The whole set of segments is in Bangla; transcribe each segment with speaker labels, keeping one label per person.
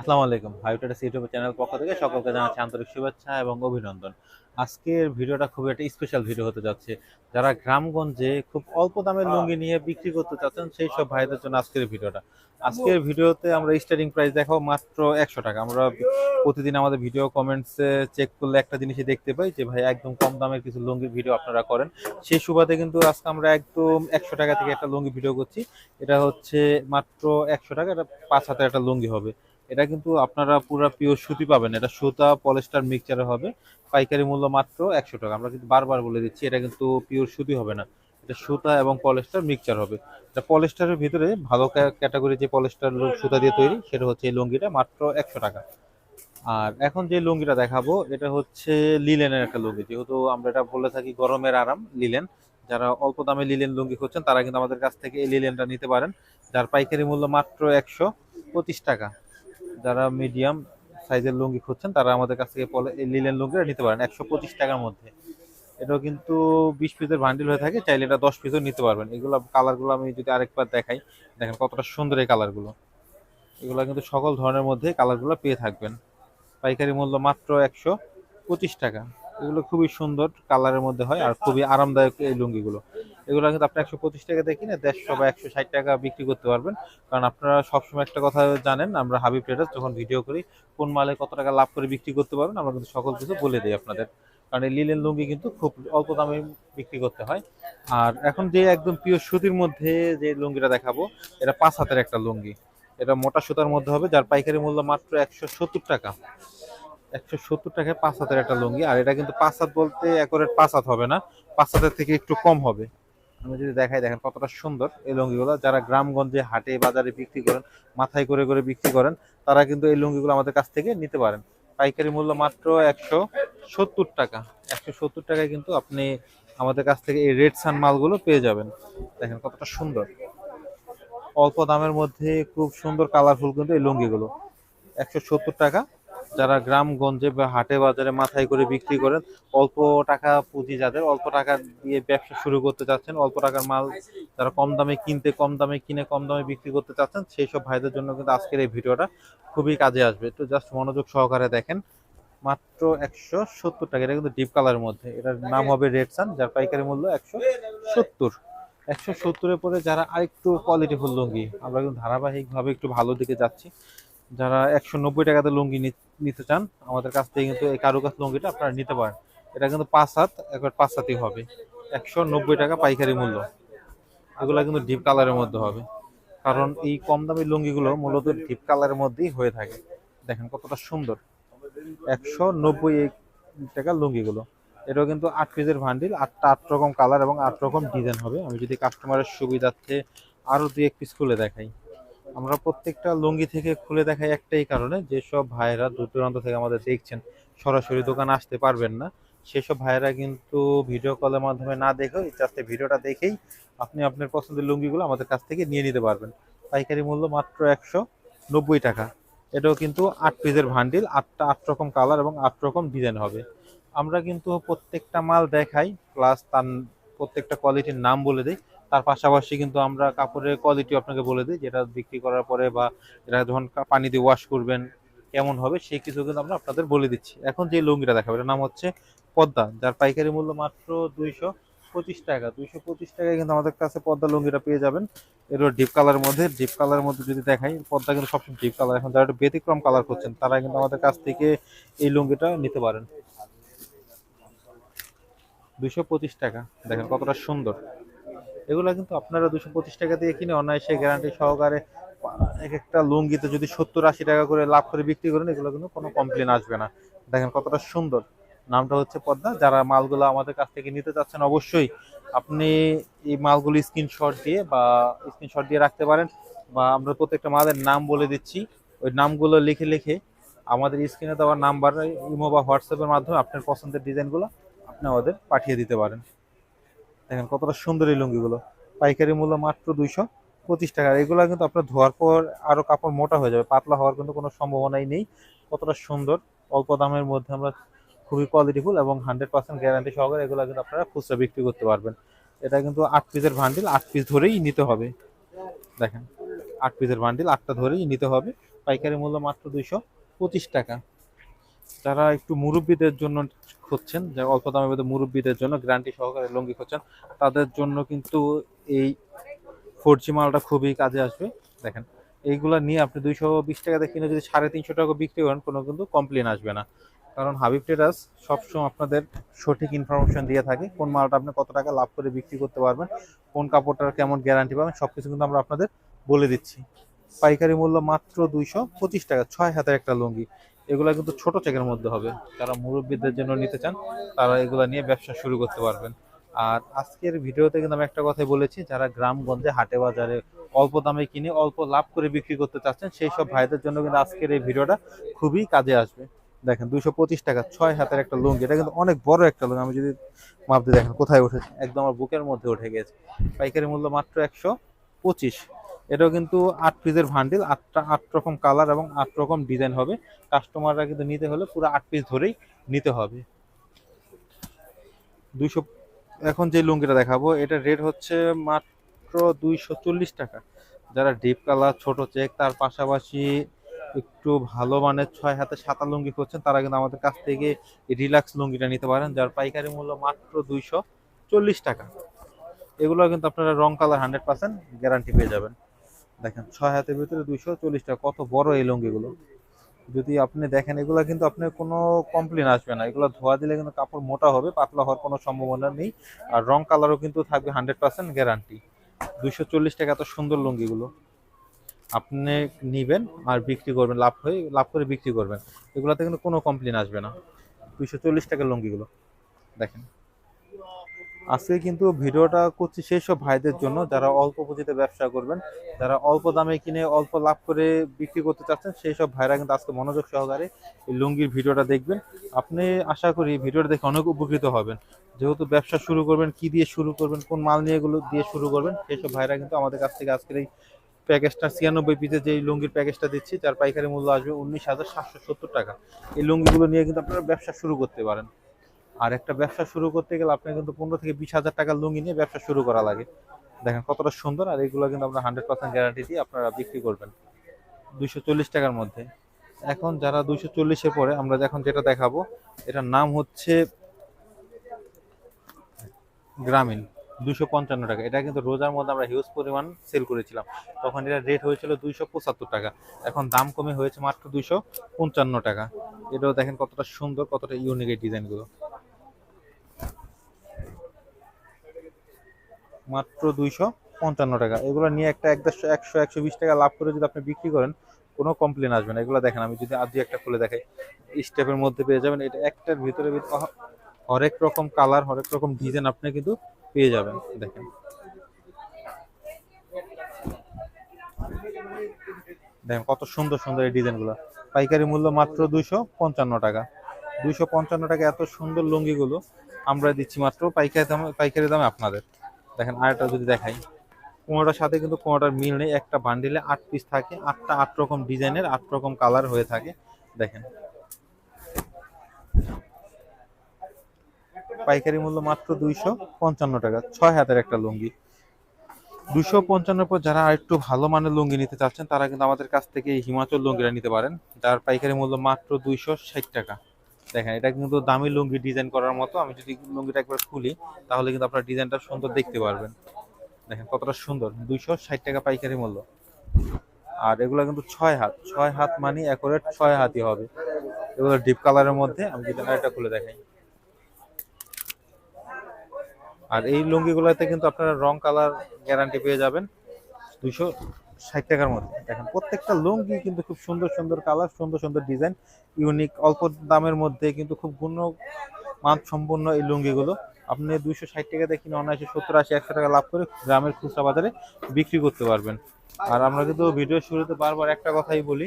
Speaker 1: আসসালামু আলাইকুম। হাইটাস ইউটিউব চ্যানেল পক্ষ থেকে সকলকে জানাচ্ছি আন্তরিক শুভেচ্ছা এবং অভিনন্দন। আজকের ভিডিওটা খুব একটা স্পেশাল ভিডিও হতে যাচ্ছে। যারা গ্রামগঞ্জে খুব অল্প দামের লুঙ্গি নিয়ে বিক্রি করতে চাচ্ছেন সেই সব ভাইদের জন্য আজকের ভিডিওটা। আজকের ভিডিওতে আমরা স্টার্টিং প্রাইস দেখাবো মাত্র একশো টাকা। আমরা প্রতিদিন আমাদের ভিডিও কমেন্টসে চেক করলে একটা জিনিসই দেখতে পাই যে ভাই একদম কম দামের কিছু লুঙ্গির ভিডিও আপনারা করেন। সেই সুবাদে কিন্তু আজকে আমরা একদম একশো টাকা থেকে একটা লুঙ্গি ভিডিও করছি। এটা হচ্ছে মাত্র একশো টাকা এটা পাঁচ হাতের একটা লুঙ্গি হবে। এটা কিন্তু আপনারা পুরো পিওর সুতি পাবেন। এটা সুতা পলিস্টার মিক্সচারে হবে। পাইকারি মূল্য মাত্র একশো টাকা। আমরা কিন্তু বারবার বলে দিচ্ছি, এটা কিন্তু পিওর সুতি হবে না। এটা সুতা এবং পলিস্টার মিক্সচার হবে। এটা পলিস্টারের ভিতরে ভালো ক্যাটাগরি যে পলিস্টার সুতা দিয়ে তৈরি, সেটা হচ্ছে এই লুঙ্গিটা মাত্র একশো টাকা। আর এখন যে লুঙ্গিটা দেখাবো, এটা হচ্ছে লিলেনের একটা লুঙ্গি। যেহেতু আমরা এটা বলে থাকি গরমের আরাম লিলেন যারা অল্প দামে লিলেন লুঙ্গি খুঁজছেন, তারা কিন্তু আমাদের কাছ থেকে এই লিলেনটা নিতে পারেন। যার পাইকারি মূল্য মাত্র একশো পঁচিশ টাকা। যারা মিডিয়াম সাইজের লুঙ্গি খুঁজছেন, তারা আমাদের কাছ থেকে লিলেন লুঙ্গিটা নিতে পারেন, একশো পঁচিশ টাকার মধ্যে। এটাও কিন্তু বিশ পিসের বান্ডিল হয়ে থাকে, চাইলে এটা দশ পিসও নিতে পারবেন। এগুলো কালারগুলো আমি যদি আরেকবার দেখাই, দেখেন কতটা সুন্দর এই কালারগুলো এগুলো কিন্তু সকল ধরনের মধ্যে কালারগুলো পেয়ে থাকবেন। পাইকারি মূল্য মাত্র একশো পঁচিশ টাকা। এগুলো খুবই সুন্দর কালারের মধ্যে হয় আর খুবই আরামদায়ক এই লুঙ্গিগুলো। এগুলো কিন্তু আপনি একশো পঁচিশ টাকা দিয়ে কিনে দেড়শো বা একশো ষাট টাকা বিক্রি করতে পারবেন। কারণ আপনারা সবসময় একটা কথা জানেন, আমরা হাবিব ট্রেডার্স যখন ভিডিও করি, কোন মালে কত টাকা লাভ করে বিক্রি করতে পারবেন, আমরা কিন্তু সকল কিছু বলে দিই আপনাদের। কারণ এই লিলেন লুঙ্গি কিন্তু খুব অল্প দামে বিক্রি করতে হয়। আর এখন যে একদম পিওর সুতির মধ্যে যে লুঙ্গিটা দেখাবো, এটা পাঁচ হাতের একটা লুঙ্গি। এটা মোটা সুতার মধ্যে হবে, যার পাইকারি মূল্য মাত্র একশো সত্তর টাকা। একশো সত্তর টাকায় পাঁচ হাতের একটা লুঙ্গি, আর এটা কিন্তু পাঁচ হাত বলতে একরের পাঁচ হাত হবে না, পাঁচ হাতের থেকে একটু কম হবে। আমি যদি দেখাই, দেখেন কতটা সুন্দর এই লুঙ্গিগুলো। যারা গ্রামগঞ্জে হাটে বাজারে বিক্রি করেন, মাথায় করে করে বিক্রি করেন, তারা কিন্তু এই লুঙ্গিগুলো আমাদের কাছ থেকে নিতে পারেন। পাইকারি মূল্য মাত্র একশো সত্তর টাকা। একশো সত্তর টাকায় কিন্তু আপনি আমাদের কাছ থেকে এই রেড সান মালগুলো পেয়ে যাবেন। দেখেন কতটা সুন্দর। অল্প দামের মধ্যে খুব সুন্দর কালারফুল কিন্তু এই লুঙ্গিগুলো। একশো সত্তর টাকা। যারা গ্রামগঞ্জে বা হাটে বাজারে মাথায় করে বিক্রি করেন, অল্প টাকা পুঁজি যাদের, অল্প টাকা দিয়ে ব্যবসা শুরু করতে চাচ্ছেন, অল্প টাকার মাল যারা কম দামে কিনতে, কম দামে কিনে, কম দামে বিক্রি করতে চাচ্ছেন, সেই সব ভাইদের জন্য কিন্তু আজকের এই ভিডিওটা খুবই কাজে আসবে। তো জাস্ট মনোযোগ সহকারে দেখেন, মাত্র একশো সত্তর টাকা, এটা কিন্তু ডিপ কালারের মধ্যে। এটার নাম হবে রেড সান যার পাইকারি মূল্য একশো সত্তর। একশো সত্তরের পরে যারা আরেকটু কোয়ালিটিফুল লুঙ্গি, আমরা কিন্তু ধারাবাহিকভাবে একটু ভালো দিকে যাচ্ছি। যারা একশো নব্বই টাকাতে লুঙ্গি নিতে চান, আমাদের কাছ থেকে কিন্তু এই কারুকাজ লুঙ্গিটা আপনারা নিতে পারেন। এটা কিন্তু পাঁচ হাত, একবার পাঁচ হাতই হবে। একশো নব্বই টাকা পাইকারি মূল্য। এগুলো কিন্তু ডিপ কালারের মধ্যে হবে। কারণ এই কম দামি লুঙ্গিগুলো মূলত ডিপ কালারের মধ্যেই হয়ে থাকে। দেখেন কতটা সুন্দর। একশো নব্বই টাকা লুঙ্গিগুলো। এটাও কিন্তু আট পিসের ভান্ডিল আটটা আট রকম কালার এবং আট রকম ডিজাইন হবে। আমি যদি কাস্টমারের সুবিধার্থে আরও দুই এক পিস খুলে দেখাই। আমরা প্রত্যেকটা লুঙ্গি থেকে খুলে দেখাই একটাই কারণে যেসব ভাইয়েরা দূর দূরান্ত থেকে আমাদের দেখছেন। সরাসরি দোকান আসতে পারবেন না। সেসব ভাইয়েরা কিন্তু ভিডিও কলের মাধ্যমে না দেখেও জাস্ট ভিডিওটা দেখেই আপনি আপনার পছন্দের লুঙ্গিগুলো আমাদের কাছ থেকে নিয়ে নিতে পারবেন। পাইকারি মূল্য মাত্র একশো নব্বই টাকা। এটাও কিন্তু আট পিসের ভান্ডিল আটটা আট রকম কালার এবং আট রকম ডিজাইন হবে। আমরা কিন্তু প্রত্যেকটা মাল দেখাই প্লাস তার প্রত্যেকটা কোয়ালিটির নাম বলে দিই। তার পাশাপাশি কিন্তু আমরা কাপড়ের কোয়ালিটি আপনাকে বলে দিই, যেটা বিক্রি করার পরে বা এটা যখন পানি দিয়ে ওয়াশ করবেন, কেমন হবে সেই কিছু কিন্তু আমরা আপনাদের বলে দিচ্ছি। এখন যে লুঙ্গিটা দেখাবো, এটার নাম হচ্ছে পদ্মা। যার পাইকারি মূল্য মাত্র দুইশো পঁচিশ টাকা। দুইশো পঁচিশ টাকায় কিন্তু আমাদের কাছে পদ্মা লুঙ্গিটা পেয়ে যাবেন। এর ডিপ কালারের মধ্যে ডিপ কালারের মধ্যে যদি দেখাই, পদ্মা কিন্তু সবসময় ডিপ কালার এখন যারা একটু ব্যতিক্রম কালার করছেন, তারা কিন্তু আমাদের কাছ থেকে এই লুঙ্গিটা নিতে পারেন। দুইশো পঁচিশ টাকা। দেখেন কতটা সুন্দর। এগুলো কিন্তু আপনারা দুশো পঁচিশ টাকা দিয়ে কিনে অনায়াসে গ্যারান্টি সহকারে এক একটা লুঙ্গিতে যদি সত্তর আশি টাকা করে লাভ করে বিক্রি করেন, এগুলো কিন্তু কোনো কমপ্লেন আসবে না। দেখেন কতটা সুন্দর। নামটা হচ্ছে পদ্মা। যারা মালগুলো আমাদের কাছ থেকে নিতে চাচ্ছেন, অবশ্যই আপনি এই মালগুলো স্ক্রিনশট দিয়ে বা স্ক্রিনশট দিয়ে রাখতে পারেন বা আমরা প্রত্যেকটা মালের নাম বলে দিচ্ছি। ওই নামগুলো লিখে লিখে আমাদের স্ক্রিনে দেওয়া নাম্বার ইমো বা হোয়াটসঅ্যাপের মাধ্যমে আপনার পছন্দের ডিজাইনগুলো আপনি আমাদের পাঠিয়ে দিতে পারেন। দেখেন কতটা সুন্দর এই লুঙ্গিগুলো। পাইকারি মূল্য মাত্র দুইশো পঁচিশ টাকা। এগুলো কিন্তু আপনার ধোয়ার পর আরও কাপড় মোটা হয়ে যাবে, পাতলা হওয়ার কিন্তু কোনো সম্ভাবনাই নেই। কতটা সুন্দর, অল্প দামের মধ্যে আমরা খুবই কোয়ালিটিফুল এবং হান্ড্রেড পার্সেন্ট গ্যারান্টি সহকারে এগুলো কিন্তু আপনারা খুচরা বিক্রি করতে পারবেন। এটা কিন্তু আট পিসের ভান্ডিল আট পিস ধরেই নিতে হবে। দেখেন, আট পিসের বান্ডিল আটটা ধরেই নিতে হবে। পাইকারি মূল্য মাত্র দুইশো পঁচিশ টাকা। যারা একটু মুরব্বীদের জন্য খুঁজছেন যে অল্প দামের মধ্যে মুরব্বীদের জন্য গ্যারান্টি সহকারে লুঙ্গি খুঁজছেন, তাদের জন্য কিন্তু এই ফোর জি মালটা খুবই কাজে আসবে। দেখেন, এইগুলা নিয়ে আপনি দুইশো বিশ টাকাতে কিনে যদি সাড়ে তিনশো টাকা বিক্রি করেন, কোনো কিন্তু কমপ্লেন আসবে না। কারণ হাবিব ট্রেডার্স সবসময় আপনাদের সঠিক ইনফরমেশন দিয়ে থাকে, কোন মালটা আপনি কত টাকা লাভ করে বিক্রি করতে পারবেন, কোন কাপড়টার কেমন গ্যারান্টি পাবেন সব কিছু কিন্তু আমরা আপনাদের বলে দিচ্ছি। পাইকারি মূল্য মাত্র দুইশো পঁচিশ টাকা, ছয় হাতের একটা লুঙ্গি। এগুলো কিন্তু ছোট চেকের মধ্যে হবে। যারা মুরব্বীদের জন্য নিতে চান, তারা এগুলো নিয়ে ব্যবসা শুরু করতে পারবেন। আর আজকের ভিডিওতে কিন্তু আমি একটা কথাই বলেছি, যারা গ্রামগঞ্জে হাটে বাজারে অল্প দামে কিনে অল্প লাভ করে বিক্রি করতে চাচ্ছেন, সেই সব ভাইদের জন্য কিন্তু আজকের এই ভিডিওটা খুবই কাজে আসবে। দেখেন, দুইশো পঁচিশ টাকা, ছয় হাতের একটা লুঙ্গি, এটা কিন্তু অনেক বড় একটা লুঙ্গি, আমি যদি মাপ দিয়ে দেখেন কোথায় উঠেছে, একদম আমার বুকের মধ্যে উঠে গেছে। পাইকারি মূল্য মাত্র একশো পঁচিশ। এটাও কিন্তু আট পিসের ভান্ডিল আটটা, আট রকম কালার এবং আট রকম ডিজাইন হবে। কাস্টমাররা কিন্তু নিতে হলে পুরো আট পিস ধরেই নিতে হবে। দুইশো, এখন যে লুঙ্গিটা দেখাবো, এটা রেট হচ্ছে মাত্র দুইশো চল্লিশ টাকা। যারা ডিপ কালার ছোট চেক তার পাশাপাশি একটু ভালো মানের ছয় হাতে সাতা লুঙ্গি করছেন তারা কিন্তু আমাদের কাছ থেকে রিল্যাক্স লুঙ্গিটা নিতে পারেন, যার পাইকারি মূল্য মাত্র দুইশো চল্লিশ টাকা। এগুলো কিন্তু আপনারা রং কালার হান্ড্রেড পার্সেন্ট গ্যারান্টি পেয়ে যাবেন। দেখেন, ছয় হাতের ভিতরে দুইশো চল্লিশ টাকা, কত বড় এই লুঙ্গিগুলো। যদি আপনি দেখেন, এগুলো কিন্তু আপনার কোনো কমপ্লেন আসবে না। এগুলো ধোয়া দিলে কিন্তু কাপড় মোটা হবে, পাতলা হওয়ার কোনো সম্ভাবনা নেই। আর রং কালারও কিন্তু থাকবে হান্ড্রেড পার্সেন্ট গ্যারান্টি দুইশো চল্লিশ টাকা এত সুন্দর লুঙ্গিগুলো। আপনি নিবেন আর বিক্রি করবেন, লাভ হয়ে, লাভ করে বিক্রি করবেন। এগুলোতে কিন্তু কোনো কমপ্লেন আসবে না। দুইশো চল্লিশ টাকার লুঙ্গিগুলো। দেখেন। আজকে কিন্তু ভিডিওটা করছি সেই সব ভাইদের জন্য যারা অল্প পুঁজিতে ব্যবসা করবেন, যারা অল্প দামে কিনে অল্প লাভ করে বিক্রি করতে চাচ্ছেন, সেই সব ভাইরা কিন্তু আজকে মনোযোগ সহকারে এই লুঙ্গির ভিডিওটা দেখবেন। আপনি আশা করি ভিডিওটা দেখে অনেক উপকৃত হবেন। যেহেতু ব্যবসা শুরু করবেন, কি দিয়ে শুরু করবেন, কোন মাল নিয়ে এগুলো দিয়ে শুরু করবেন, সেই সব ভাইরা কিন্তু আমাদের কাছ থেকে আজকের এই প্যাকেজটা, ছিয়ানব্বই পিসের যে লুঙ্গির প্যাকেজটা দিচ্ছি তার পাইকারি মূল্য আসবে উনিশ হাজার সাতশো সত্তর টাকা। এই লুঙ্গিগুলো নিয়ে কিন্তু আপনারা ব্যবসা শুরু করতে পারেন। আর একটা ব্যবসা শুরু করতে গেলে আপনার কিন্তু পনেরো থেকে বিশ হাজার টাকার লুঙ্গি নিয়ে ব্যবসা শুরু করা লাগে। দেখেন কতটা সুন্দর, আর এগুলো কিন্তু আপনার হান্ড্রেড পার্সেন্ট গ্যারান্টি দিয়ে আপনারা বিক্রি করবেন। দুইশো চল্লিশ টাকার মধ্যে। এখন যারা দুইশো চল্লিশের পরে, আমরা এখন যেটা দেখাবো, এটার নাম হচ্ছে গ্রামীণ দুশো পঞ্চান্ন টাকা। এটা কিন্তু রোজার মধ্যে আমরা হিউজ পরিমাণ সেল করেছিলাম। তখন এটা রেট হয়েছিল দুইশো পঁচাত্তর টাকা। এখন দাম কমে হয়েছে মাত্র দুইশো পঞ্চান্ন টাকা। এটাও দেখেন কতটা সুন্দর, কতটা ইউনিক এই ডিজাইনগুলো মাত্র দুইশো পঞ্চান্ন টাকা। এগুলো নিয়ে একটা একশো একশো একশো বিশ টাকা লাভ করে যদি আপনি বিক্রি করেন, কোনো কমপ্লেন আসবে না। এগুলো দেখেন, আমি যদি আজই একটা খুলে দেখাই স্টেপের মধ্যে পেয়ে যাবেন। এটা একটার ভিতরে ভিতরে হরেক রকম কালার হরেক রকম ডিজাইন আপনি কিন্তু পেয়ে যাবেন, দেখেন। দেখেন কত সুন্দর সুন্দর এই ডিজাইনগুলো পাইকারি মূল্য মাত্র দুইশো পঞ্চান্ন টাকা। দুইশো পঞ্চান্ন টাকা এত সুন্দর লুঙ্গিগুলো আমরা দিচ্ছি মাত্র পাইকারি দামে পাইকারি দামে আপনাদের। দেখেন আরেকটা যদি দেখাই। কোনোটার সাথে কিন্তু কোনোটার মিল নেই। একটা বান্ডিলে আট পিস থাকে। আটটা আট রকম ডিজাইনের আট রকম কালার হয়ে থাকে। দেখেন। পাইকারি মূল্য মাত্র দুইশো পঞ্চান্ন টাকা। ছয় হাতের একটা লুঙ্গি। দুশো পঞ্চান্ন পর যারা আরেকটু ভালো মানের লুঙ্গি নিতে চাচ্ছেন, তারা কিন্তু আমাদের কাছ থেকে হিমাচল লুঙ্গিটা নিতে পারেন। যার পাইকারি মূল্য মাত্র দুইশো ষাট টাকা। দেখেন, এটা কিন্তু দামি লুঙ্গি ডিজাইন করার মতো। আমি যদি লুঙ্গিটা একবার খুলি, তাহলে কিন্তু আপনার ডিজাইনটা সুন্দর দেখতে পারবেন। দেখেন কতটা সুন্দর। দুইশো ষাট টাকা পাইকারি মূল্য। আর এগুলো কিন্তু ছয় হাত। ছয় হাত মানে অ্যাকোরেট ছয় হাতই হবে। এগুলো ডিপ কালারের মধ্যে আমি যদি এটা খুলে দেখাই। আর এই লুঙ্গিগুলোতে কিন্তু আপনারা রং কালার গ্যারান্টি পেয়ে যাবেন। দুইশো ষাট টাকার মধ্যে দেখেন, প্রত্যেকটা লুঙ্গি কিন্তু খুব সুন্দর সুন্দর কালার, সুন্দর সুন্দর ডিজাইন, ইউনিক, অল্প দামের মধ্যে কিন্তু খুব গুণ মান সম্পন্ন এই লুঙ্গিগুলো। আপনি দুইশো ষাট টাকা কিনে অনায়াসে সত্তর আশি, একশো টাকা লাভ করে গ্রামের খুচরা বাজারে বিক্রি করতে পারবেন। আর আমরা কিন্তু ভিডিওর শুরুতে বারবার একটা কথাই বলি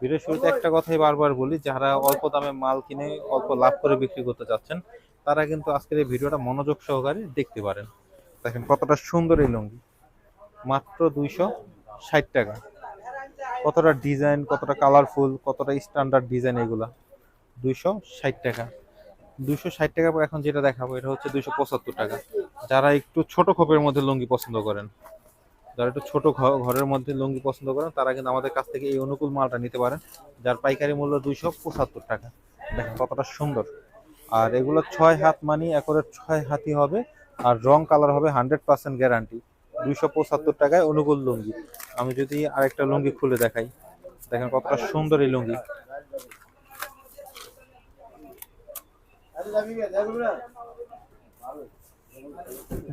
Speaker 1: ভিডিওর শুরুতে একটা কথাই বারবার বলি, যারা অল্প দামে মাল কিনে অল্প লাভ করে বিক্রি করতে চাচ্ছেন, তারা কিন্তু আজকের এই ভিডিওটা মনোযোগ সহকারে দেখতে পারেন। দেখেন কতটা সুন্দর এই লুঙ্গি। মাত্র দুইশো ষাট টাকা। কতটা ডিজাইন, কতটা কালারফুল, কতটা স্ট্যান্ডার্ড ডিজাইন এগুলা? দুইশো ষাট টাকা। দুইশো ষাট টাকা পর এখন যেটা দেখাবো, এটা হচ্ছে দুইশো পঁচাত্তর টাকা। যারা একটু ছোট খোপের মধ্যে লুঙ্গি পছন্দ করেন, যারা একটু ছোট ঘরের মধ্যে লুঙ্গি পছন্দ করেন, তারা কিন্তু আমাদের কাছ থেকে এই অনুকূল মালটা নিতে পারেন, যার পাইকারি মূল্য দুইশো পঁচাত্তর টাকা। দেখেন কতটা সুন্দর। আর এগুলো ছয় হাত মানি, একরে ছয় হাতি হবে, আর রং কালার হবে হান্ড্রেড পার্সেন্ট গ্যারান্টি দুইশো পঁচাত্তর টাকায় অনুকূল লুঙ্গি। আমি যদি আরেকটা লুঙ্গি খুলে দেখাই। দেখেন কতটা সুন্দর এই লুঙ্গি।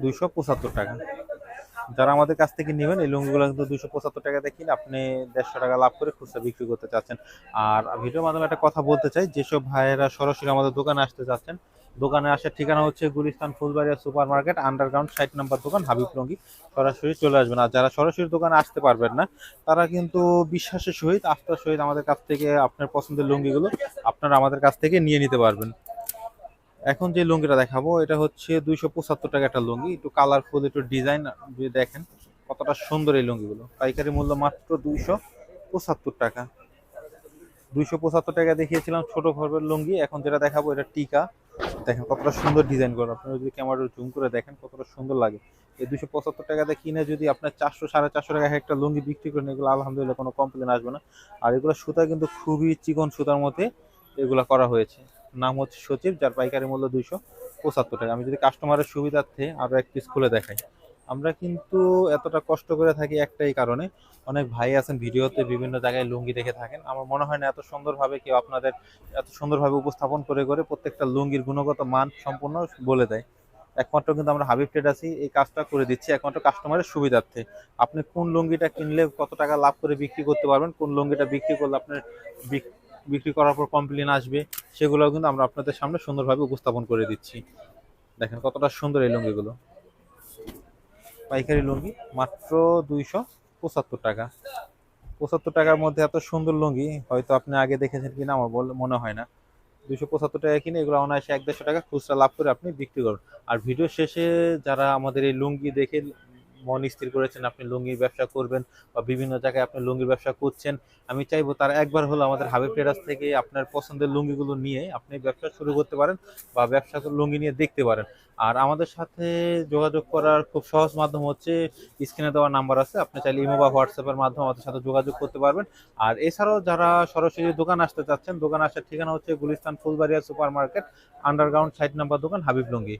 Speaker 1: দুইশো পঁচাত্তর টাকা। যারা আমাদের কাছ থেকে নেবেন, এই লুঙ্গিগুলো কিন্তু দুইশো পঁচাত্তর টাকাতে কিনে আপনি দেড়শো টাকা লাভ করে খুচরা বিক্রি করতে চাচ্ছেন। আর ভিডিওর মাধ্যমে একটা কথা বলতে চাই, যেসব ভাইয়েরা সরাসরি আমাদের দোকানে আসতে চাচ্ছেন দোকানে আসার ঠিকানা হচ্ছে Gulistan Phulbaria super market underground ষাট নম্বর দোকান, হাবিব লুঙ্গি। সরাসরি চলে আসবেন। আর যারা সরাসরি দোকানে আসতে পারবেন না, তারা কিন্তু বিশ্বাসের সহিত আস্থার সহিত আমাদের কাছ থেকে আপনার পছন্দের লুঙ্গিগুলো আপনারা আমাদের কাছ থেকে নিয়ে নিতে পারবেন। এখন যে লুঙ্গিটা দেখাবো, এটা হচ্ছে দুইশো পঁচাত্তর টাকা একটা লুঙ্গি। একটু কালারফুল একটু ডিজাইন যদি দেখেন, কতটা সুন্দর এই লুঙ্গিগুলো। পাইকারি মূল্য মাত্র দুইশো পঁচাত্তর টাকা। দুইশো পঁচাত্তর টাকা দেখিয়েছিলাম ছোট ঘরের লুঙ্গি। এখন যেটা দেখাবো, এটা টিকা। দেখেন কতটা সুন্দর ডিজাইন করা। আপনারা যদি ক্যামেরা জুম করে দেখেন কতটা সুন্দর লাগে। এই দুশো পঁচাত্তর টাকাতে কিনে যদি আপনার চারশো, সাড়ে চারশো টাকা একটা লুঙ্গি বিক্রি করেন, এগুলো আলহামদুলিল্লাহ কোনো কমপ্লেন আসবে না। আর এগুলো সুতা কিন্তু খুবই চিকন সুতার মধ্যে এগুলো করা হয়েছে। নাম হচ্ছে সচিব, যার পাইকারি মূল্য দুইশো পঁচাত্তর টাকা। আমি যদি কাস্টমারের সুবিধার্থে আরও এক পিস খুলে দেখাই। আমরা কিন্তু এতটা কষ্ট করে থাকি একটাই কারণে। অনেক ভাই আছেন ভিডিওতে বিভিন্ন জায়গায় লুঙ্গি দেখে থাকেন। আমার মনে হয় না এত সুন্দরভাবে কেউ আপনাদের এত সুন্দরভাবে উপস্থাপন করে করে প্রত্যেকটা লুঙ্গির গুণগত মান সম্পূর্ণ বলে দেয়। একমাত্র কিন্তু আমরা হাবিব ট্রেডার্সই এই কাজটা করে দিচ্ছি একমাত্র কাস্টমারের সুবিধার্থে। আপনি কোন লুঙ্গিটা কিনলে কত টাকা লাভ করে বিক্রি করতে পারবেন, কোন লুঙ্গিটা বিক্রি করলে আপনার বিক- বিক্রি করার পর কমপ্লেন আসবে সেগুলো কিন্তু আমরা আপনাদের সামনে সুন্দরভাবে উপস্থাপন করে দিচ্ছি। দেখেন কতটা সুন্দর এই লুঙ্গিগুলো। পাইকারি লুঙ্গি, মাত্র দুইশো পঁচাত্তর টাকা। পঁচাত্তর টাকার মধ্যে এত সুন্দর লুঙ্গি, হয়তো আপনি আগে দেখেছেন কিনা, আমার মনে হয় না। দুশো পঁচাত্তর টাকা কিনে এগুলো অনায়াসে এক দেড়শো টাকা খুচরা লাভ করে আপনি বিক্রি করুন। আর ভিডিও শেষে যারা আমাদের এই লুঙ্গি দেখে মন স্থির করেছেন, আপনি লুঙ্গির ব্যবসা করবেন বা বিভিন্ন জায়গায় আপনি লুঙ্গির ব্যবসা করছেন। আমি চাইব তারা একবার হলো আমাদের হাবিব ট্রেডার্স থেকে আপনার পছন্দের লুঙ্গিগুলো নিয়ে আপনি ব্যবসা শুরু করতে পারেন বা ব্যবসা লুঙ্গি নিয়ে দেখতে পারেন। আর আমাদের সাথে যোগাযোগ করার খুব সহজ মাধ্যম হচ্ছে, স্ক্রিনে দেওয়া নাম্বার আছে, আপনি চাইলে ইমো বা হোয়াটসঅ্যাপের মাধ্যমে আমাদের সাথে যোগাযোগ করতে পারবেন। আর এছাড়াও যারা সরাসরি দোকান আসতে চাচ্ছেন, দোকান আসার ঠিকানা হচ্ছে Gulistan Phulbaria super market underground, side number দোকান, হাবিব লুঙ্গি।